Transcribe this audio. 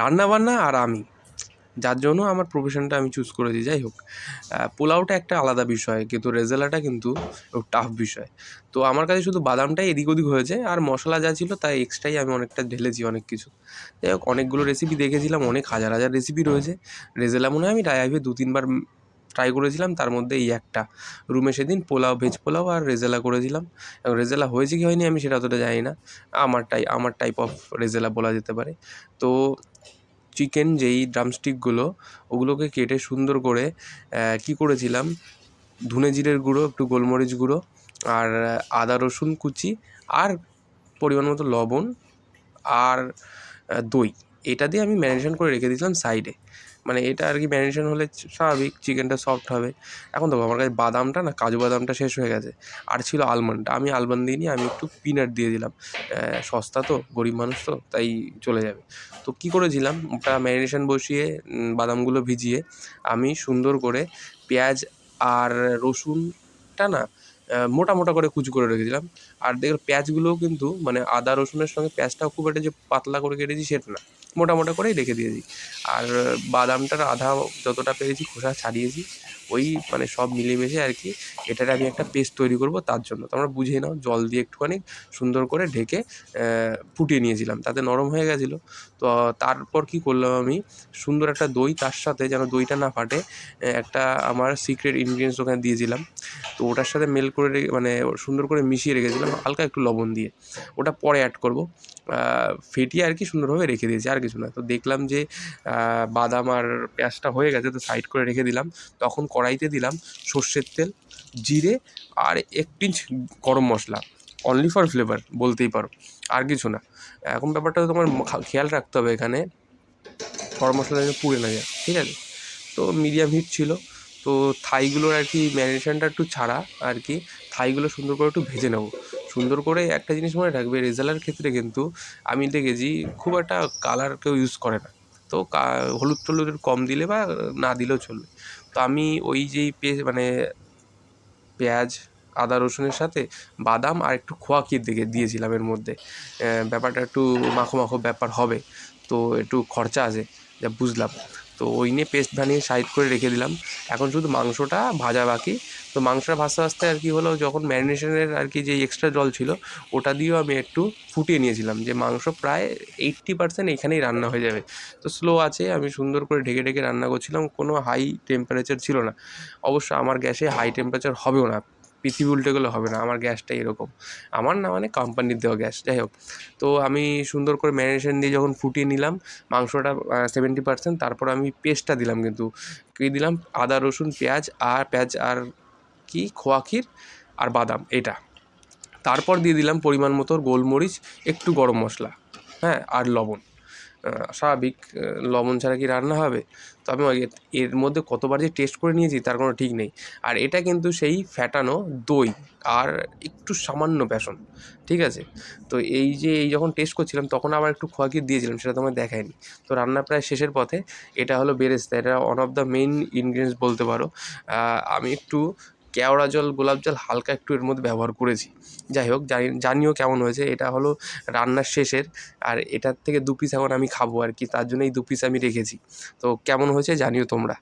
রান্না বান্না আর আমি। যার জন্য আমার প্রফেশনটা আমি চুজ করেছি, যাই হোক। পোলাওটা একটা আলাদা বিষয়, কিন্তু রেজালাটা কিন্তু টাফ বিষয়। তো আমার কাছে শুধু বাদামটাই এদিক ওদিক হয়েছে, আর মশলা যা ছিল তাই এক্সট্রাই আমি অনেকটা ঢেলেছি অনেক কিছু। যাই হোক, অনেকগুলো রেসিপি দেখেছিলাম, অনেক হাজার হাজার রেসিপি রয়েছে। রেজালা মনে হয় আমি ডায়াভে দু তিনবার ট্রাই করেছিলাম, তার মধ্যে এই একটা। রুমে সেদিন পোলাও ভেজ পোলাও আর রেজেলা করেছিলাম। এবং রেজালা হয়েছে কি হয়নি আমি সেটা অতটা জানি না। আমার টাই আমার টাইপ অফ রেজেলা বলা যেতে পারে। তো চিকেন যেই ড্রামস্টিকগুলো ওগুলোকে কেটে সুন্দর করে কি করেছিলাম? ধনে জিরের গুঁড়ো, একটু গোলমরিচ গুঁড়ো আর আদা, রসুন কুচি আর পরিমাণ মতো লবণ আর দই। এটা দিয়ে আমি ম্যারিনেশন করে রেখে দিয়েছিলাম সাইডে মানে এটা আর কি ম্যারিনেশন হলে স্বাভাবিক চিকেনটা সফট হবে। এখন দেখো আমার কাছে বাদামটা না, কাজু বাদামটা শেষ হয়ে গেছে। আর ছিল আলমন্ডটা আমি আলমন্ড দিইনি আমি একটু পিনাট দিয়ে দিলাম। সস্তা তো, গরিব মানুষ তো, তাই চলে যাবে। তো কী করেছিলাম, ওটা ম্যারিনেশন বসিয়ে বাদামগুলো ভিজিয়ে, আমি সুন্দর করে পেঁয়াজ আর রসুনটা না মোটা মোটা করে কুচি করে রেখেছিলাম। আর দেখো পেঁয়াজগুলোও কিন্তু মানে আদা, রসুনের সঙ্গে পেঁয়াজটাও খুব একটা যে পাতলা করে কেটেছি, সেটা না। মোটা মোটা করেই রেখে দিয়েছি। আর বাদামটার আধা যতটা পেরেছি, খোসা ছাড়িয়েছি। ওই মানে সব মিলেমিশে আর কি, এটার আমি একটা পেস্ট তৈরি করব তার জন্য। তোমরা বুঝে নাও, জল দিয়ে একটুখানি সুন্দর করে ঢেকে ফুটিয়ে নিয়েছিলাম। তাতে নরম হয়ে গেছিল। তো তারপর কি করলাম আমি, সুন্দর একটা দই, তার সাথে যেন দইটা না ফাটে, একটা আমার সিক্রেট ইনগ্রিডিয়েন্টস ওখানে দিয়েছিলাম। তো ওটার সাথে মেল করে রেখে মানে সুন্দর করে মিশিয়ে রেখেছিলাম, হালকা একটু লবণ দিয়ে। ওটা পরে অ্যাড করব। ফেটিয়ে আর কি সুন্দরভাবে রেখে দিয়েছি, আর কিছু না। তো দেখলাম যে বাদাম আর পেঁয়াজটা হয়ে গেছে, তো সাইড করে রেখে দিলাম। তখন কড়াইতে দিলাম সর্ষের তেল, জিরে আর এক পিঞ্চ গরম মশলা। অনলি ফর ফ্লেভার বলতেই পারো। আর কিছু না। এখন ব্যাপারটা তোমার খেয়াল রাখতে হবে এখানে। গরম মশলা যেন পুড়ে না যায়, ঠিক আছে? তো মিডিয়াম হিট ছিল। তো থাইগুলোর আর কি ম্যারিনেশনটা একটু ছাড়া আর কি। থাইগুলো সুন্দর করে একটু ভেজে নেব। সুন্দর করে একটা জিনিস মনে রাখবে, রেজালার ক্ষেত্রে কিন্তু আমি দেখেছি খুব একটা কালার কেউ ইউজ করে না। তো হলুদ টলুদ কম দিলে বা না দিলেও চলবে। তো আমি ওই যেই পে মানে পেঁয়াজ, আদা, রসুনের সাথে বাদাম আর একটু খোয়া ক্ষীর দিকে দিয়েছিলাম এর মধ্যে। ব্যাপারটা একটু মাখো মাখো ব্যাপার হবে। তো একটু খরচা আছে, যা বুঝলাম। তো ওই নিয়ে পেস্ট বানিয়ে সাইড করে রেখে দিলাম। এখন শুধু মাংসটা ভাজা বাকি। তো মাংসটা ভাজতে ভাজতে আর কি হলো, যখন ম্যারিনেশনের আর কি যে এক্সট্রা জল ছিল, ওটা দিয়েও আমি একটু ফুটিয়ে নিয়েছিলাম যে মাংস প্রায় এইট্টি পার্সেন্ট এখানেই রান্না হয়ে যাবে। তো স্লো আছে, আমি সুন্দর করে ঢেকে ঢেকে রান্না করছিলাম, কোনো হাই টেম্পারেচার ছিল না। অবশ্য আমার গ্যাসে হাই টেম্পারেচার হবেও না, পৃথিবী উল্টে গেলে হবে না, আমার গ্যাসটা এরকম। আমার না মানে কোম্পানির দেওয়া গ্যাস, যাই হোক। তো আমি সুন্দর করে ম্যারিনেশন দিয়ে যখন ফুটিয়ে নিলাম, মাংসটা সেভেন্টি পার্সেন্ট তারপর আমি পেস্টটা দিলাম কিন্তু। কী দিলাম? আদা, রসুন, পেঁয়াজ, আর পেঁয়াজ আর কি খোয়া ক্ষীর আর বাদাম, এটা। তারপর দিয়ে দিলাম পরিমাণ মতো গোলমরিচ, একটু গরম মশলা হ্যাঁ আর লবণ। স্বাভাবিক লবণ ছাড়া কি রান্না হবে? তো আমি এর মধ্যে কতবার যে টেস্ট করে নিয়েছি তার কোনো ঠিক নেই। আর এটা কিন্তু সেই ফ্যাটানো দই আর একটু সামান্য বেসন, ঠিক আছে? তো এই যে, এই যখন টেস্ট করছিলাম তখন আবার একটু খোয়া ক্ষীর দিয়েছিলাম, সেটা তোমার দেখায়নি। তো রান্না প্রায় শেষের পথে, এটা হলো বেরেস্তা, এটা one of the main ingredients বলতে পারো। আমি একটু কেওড়া জল, গোলাপ জল হালকা একটু এর মধ্যে ব্যবহার করেছি। যাই হোক, জানি, জানিও কেমন হয়েছে। এটা হলো রান্নার শেষের, আর এটার থেকে দু পিস এখন আমি খাব আর কি, তার জন্য এই দু পিস আমি রেখেছি। তো কেমন হয়েছে জানিও তোমরা।